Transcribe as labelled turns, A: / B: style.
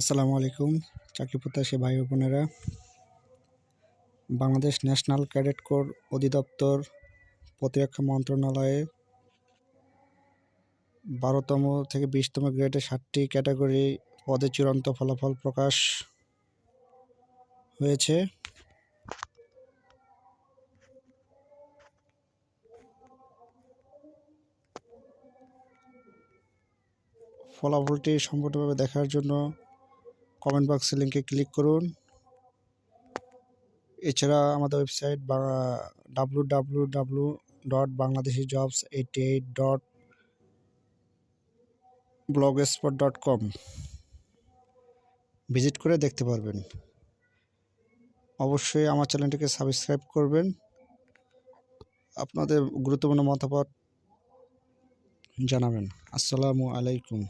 A: আসসালামু আলাইকুম, চাকরি প্রত্যাশী ভাই বোনেরা। বাংলাদেশ ন্যাশনাল ক্যাডেট কোর অধিদপ্তর প্রতিরক্ষা মন্ত্রণালয়ে বারোতম থেকে বিশতম গ্রেডে ষাটটি ক্যাটাগরি পদে চূড়ান্ত ফলাফল প্রকাশ হয়েছে। ফলাফলটি সম্পূর্ণভাবে দেখার জন্য কমেন্ট বক্সে লিঙ্কে ক্লিক করুন। এছাড়া আমাদের website W W W dot Bangladeshi jobs eighty eight dot blog spot dot com visit করে দেখতে পারবেন। অবশ্যই আমার চ্যানেলটিকে সাবস্ক্রাইব করবেন। আপনাদের গুরুত্বপূর্ণ মতামত জানাবেন। আসসালামু আলাইকুম।